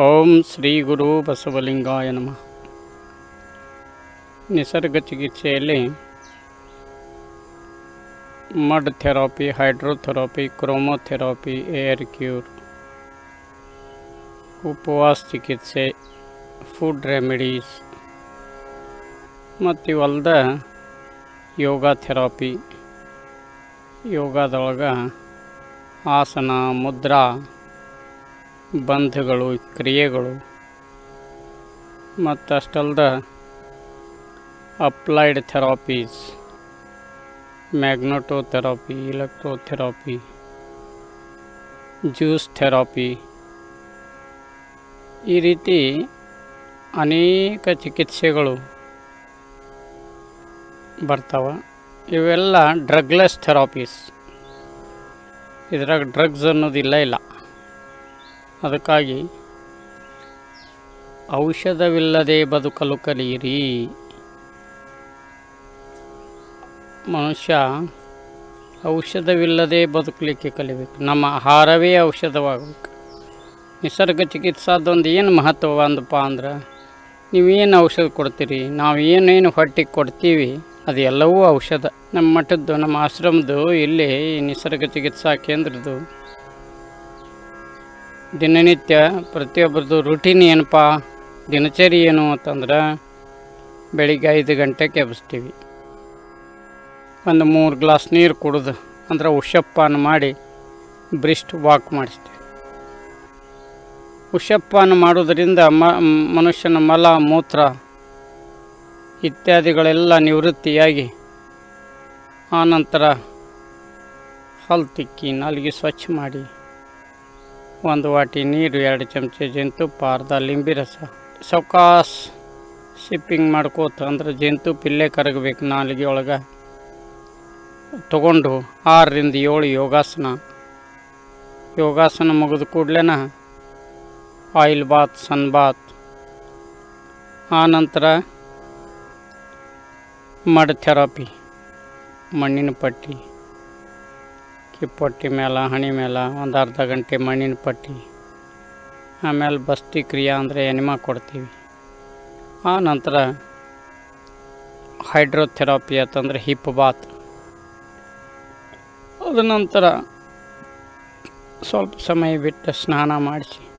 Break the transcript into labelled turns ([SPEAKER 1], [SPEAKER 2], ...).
[SPEAKER 1] ಓಂ ಶ್ರೀ ಗುರು ಬಸವಲಿಂಗಾಯ ನಮಃ. ನಿಸರ್ಗ ಚಿಕಿತ್ಸೆಯಲ್ಲಿ mud therapy, hydrotherapy, chromotherapy, air cure, ಉಪವಾಸ ಚಿಕಿತ್ಸೆ, ಫುಡ್ ರೆಮಿಡೀಸ್ ಮತ್ತು ಇವಲ್ದ ಯೋಗ ಥೆರಪಿ. ಯೋಗದೊಳಗೆ ಆಸನ, ಮುದ್ರಾ ಬಂಧಗಳು, ಕ್ರಿಯೆಗಳು. ಮತ್ತು ಅಷ್ಟಲ್ದ applied therapies electro therapy juice therapy. ಈ ರೀತಿ ಅನೇಕ ಚಿಕಿತ್ಸೆಗಳು ಬರ್ತಾವೆ. ಇವೆಲ್ಲ ಡ್ರಗ್ಲೆಸ್ ಥೆರಪೀಸ್. ಇದ್ರಾಗ ಡ್ರಗ್ಸ್ ಅನ್ನೋದಿಲ್ಲ ಇಲ್ಲ. ಅದಕ್ಕಾಗಿ ಔಷಧವಿಲ್ಲದೆ ಬದುಕಲು ಕಲಿಯಿರಿ. ಮನುಷ್ಯ ಔಷಧವಿಲ್ಲದೆ ಬದುಕಲಿಕ್ಕೆ ಕಲಿಬೇಕು. ನಮ್ಮ ಆಹಾರವೇ ಔಷಧವಾಗಬೇಕು. ನಿಸರ್ಗ ಚಿಕಿತ್ಸಾದೊಂದು ಏನು ಮಹತ್ವ ಅಂದಪ್ಪ ಅಂದ್ರೆ, ನೀವೇನು ಔಷಧ ಕೊಡ್ತೀರಿ ನಾವು ಏನೇನು ಹೊಟ್ಟೆಗೆ ಕೊಡ್ತೀವಿ ಅದು ಎಲ್ಲವೂ ಔಷಧ. ನಮ್ಮ ಮಠದ್ದು, ನಮ್ಮ ಆಶ್ರಮದ್ದು, ಇಲ್ಲಿ ನಿಸರ್ಗ ಚಿಕಿತ್ಸಾ ಕೇಂದ್ರದ್ದು ದಿನನಿತ್ಯ ಪ್ರತಿಯೊಬ್ಬರದು ರುಟೀನ್ ಏನಪ್ಪ? ದಿನಚರಿ ಏನು ಅಂತಂದ್ರೆ ಬೆಳಿಗ್ಗೆ ಐದು ಗಂಟೆಗೆ ಎಬ್ಬಿಸ್ತೀವಿ ಒಂದು ಮೂರು ಗ್ಲಾಸ್ ನೀರು ಕುಡಿದು ಅಂದ್ರೆ ಉಷಪ್ಪಾನ ಮಾಡಿ ಬ್ರಿಸ್ಟ್ ವಾಕ್ ಮಾಡಿಸ್ತೀವಿ. ಉಷಪ್ಪಾನ ಮಾಡೋದರಿಂದ ಮ, ಮನುಷ್ಯನ ಮಲ, ಮೂತ್ರ ಇತ್ಯಾದಿಗಳೆಲ್ಲ ನಿವೃತ್ತಿಯಾಗಿ ಆನಂತರ ಹಲ್ಲು ತಿಕ್ಕಿ ನಾಲಿಗೆ ಸ್ವಚ್ಛ ಮಾಡಿ ಒಂದು ವಾಟಿ ನೀರು, ಎರಡು ಚಮಚ ಜೇನುತುಪ್ಪ, ಅರ್ಧ ಲಿಂಬಿ ರಸ, ಸೌಕಾಸ್ ಸಿಪ್ಪಿಂಗ್ ಮಾಡ್ಕೋತ ಅಂದ್ರೆ ಜೇನುತುಪ್ಪ ಇಲ್ಲೇ ಕರಗಬೇಕು ನಾಲಿಗೆ ಒಳಗೆ. ತಗೊಂಡು ಆರರಿಂದ ಏಳು ಯೋಗಾಸನ. ಯೋಗಾಸನ ಮುಗಿದ ಕೂಡಲೇನ ಆಯಿಲ್ ಬಾತ್, ಸನ್ ಬಾತ್. ಆನಂತರ ಮಡ್ ಥೆರಪಿ ಮಣ್ಣಿನ ಪಟ್ಟಿ. ಕಿಪ್ಪೊಟ್ಟಿ ಮೇಲೆ, ಹಣಿ ಮೇಲೆ, ಒಂದು ಅರ್ಧ ಗಂಟೆ ಮಣ್ಣಿನ ಪಟ್ಟಿ, ಆಮೇಲೆ ಬಸ್ತಿ ಕ್ರಿಯಾ ಅಂದರೆ ಎನಿಮಾ ಕೊಡ್ತೀವಿ. ಆ ನಂತರ ಹೈಡ್ರೋಥೆರಪಿ ಅಂತಂದರೆ ಹಿಪ್ ಬಾತ್. ಅದ ನಂತರ ಸ್ವಲ್ಪ ಸಮಯ ಬಿಟ್ಟು ಸ್ನಾನ ಮಾಡಿಸಿ.